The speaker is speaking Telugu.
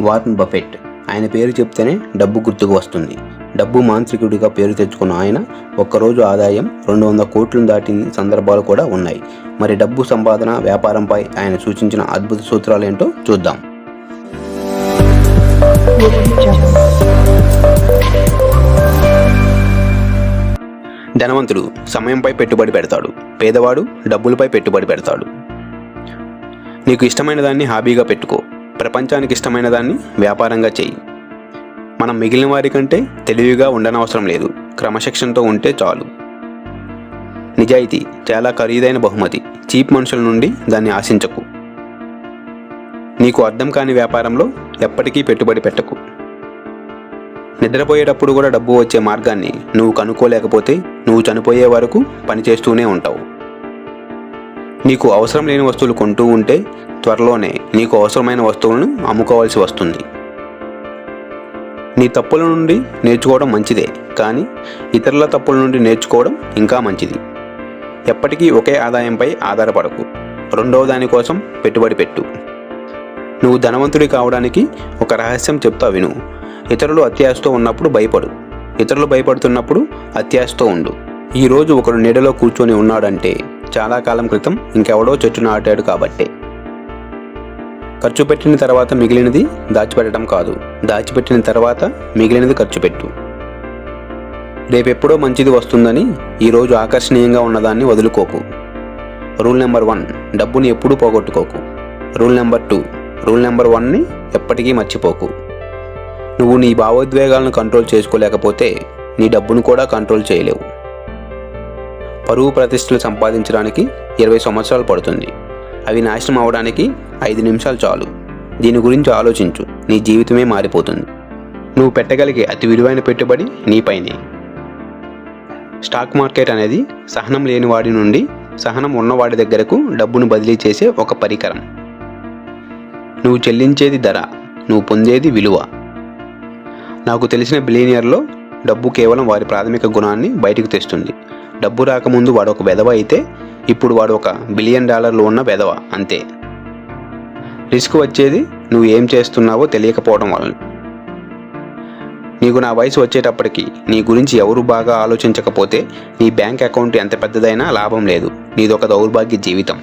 వార్న్ బఫెట్ ఆయన పేరు చెప్తేనే డబ్బు గుర్తుకు వస్తుంది. డబ్బు మాంత్రికుడిగా పేరు తెచ్చుకున్న ఆయన ఒక్కరోజు ఆదాయం రెండు వందల కోట్లను దాటిన సందర్భాలు కూడా ఉన్నాయి. మరి డబ్బు సంపాదన వ్యాపారంపై ఆయన సూచించిన అద్భుత సూత్రాలు ఏంటో చూద్దాం. ధనవంతుడు సమయంపై పెట్టుబడి పెడతాడు. పేదవాడు డబ్బులపై పెట్టుబడి పెడతాడు. నీకు ఇష్టమైన దాన్ని హాబీగా పెట్టుకో. ప్రపంచానికి ఇష్టమైన దాన్ని వ్యాపారంగా చెయ్యి మనం మిగిలిన వారి కంటే తెలివిగా ఉండనవసరం లేదు. క్రమశిక్షణతో ఉంటే చాలు. నిజాయితీ చాలా ఖరీదైన బహుమతి. చీప్ మనుషుల నుండి దాన్ని ఆశించకు. నీకు అర్థం కాని వ్యాపారంలో ఎప్పటికీ పెట్టుబడి పెట్టకు. నిద్రపోయేటప్పుడు కూడా డబ్బు వచ్చే మార్గాన్ని నువ్వు కనుక్కోలేకపోతే నువ్వు చనిపోయే వరకు పనిచేస్తూనే ఉంటావు. నీకు అవసరం లేని వస్తువులు కొంటూ ఉంటే త్వరలోనే నీకు అవసరమైన వస్తువులను అమ్ముకోవాల్సి వస్తుంది. నీ తప్పుల నుండి నేర్చుకోవడం మంచిదే కానీ ఇతరుల తప్పుల నుండి నేర్చుకోవడం ఇంకా మంచిది. ఎప్పటికీ ఒకే ఆదాయంపై ఆధారపడకు రెండవ దానికోసం పెట్టుబడి పెట్టు. నువ్వు ధనవంతుడి కావడానికి ఒక రహస్యం చెప్తా విను. ఇతరులు అత్యాశతో ఉన్నప్పుడు భయపడు. ఇతరులు భయపడుతున్నప్పుడు అత్యాశతో ఉండు. ఈరోజు ఒకడు నీడలో కూర్చొని ఉన్నాడంటే చాలా కాలం క్రితం ఇంకెవడో చెట్టు నాటాడు కాబట్టే. ఖర్చు పెట్టిన తర్వాత మిగిలినది దాచిపెట్టడం కాదు. దాచిపెట్టిన తర్వాత మిగిలినది ఖర్చు పెట్టు. రేపెప్పుడో మంచిది వస్తుందని ఈరోజు ఆకర్షణీయంగా ఉన్నదాన్ని వదులుకోకు. రూల్ నెంబర్ వన్ డబ్బుని ఎప్పుడూ పోగొట్టుకోకు. Rule number two rule number వన్ని ఎప్పటికీ మర్చిపోకు. నువ్వు నీ భావోద్వేగాలను కంట్రోల్ చేసుకోలేకపోతే నీ డబ్బును కూడా కంట్రోల్ చేయలేవు. పరువు ప్రతిష్టలు సంపాదించడానికి ఇరవై సంవత్సరాలు పడుతుంది. అవి నాశనం అవడానికి ఐదు నిమిషాలు చాలు. దీని గురించి ఆలోచించు. నీ జీవితమే మారిపోతుంది. నువ్వు పెట్టగలిగే అతి విలువైన పెట్టుబడి నీపైనే స్టాక్ మార్కెట్ అనేది సహనం లేని వాడి నుండి సహనం ఉన్నవాడి దగ్గరకు డబ్బును బదిలీ చేసే ఒక పరికరం. నువ్వు చెల్లించేది ధర నువ్వు పొందేది విలువ. నాకు తెలిసిన బిలీనియర్లో డబ్బు కేవలం వారి ప్రాథమిక గుణాన్ని బయటకు తెస్తుంది. డబ్బు రాకముందు వాడు ఒక వెధవ అయితే ఇప్పుడు వాడు ఒక బిలియన్ డాలర్లు ఉన్న వెధవ అంతే. రిస్క్ వచ్చేది నువ్వు ఏం చేస్తున్నావో తెలియకపోవడం వలన నీకు నా వయసు వచ్చేటప్పటికి నీ గురించి ఎవరు బాగా ఆలోచించకపోతే నీ బ్యాంక్ అకౌంట్ ఎంత పెద్దదైనా లాభం లేదు. నీదొక దౌర్భాగ్య జీవితం.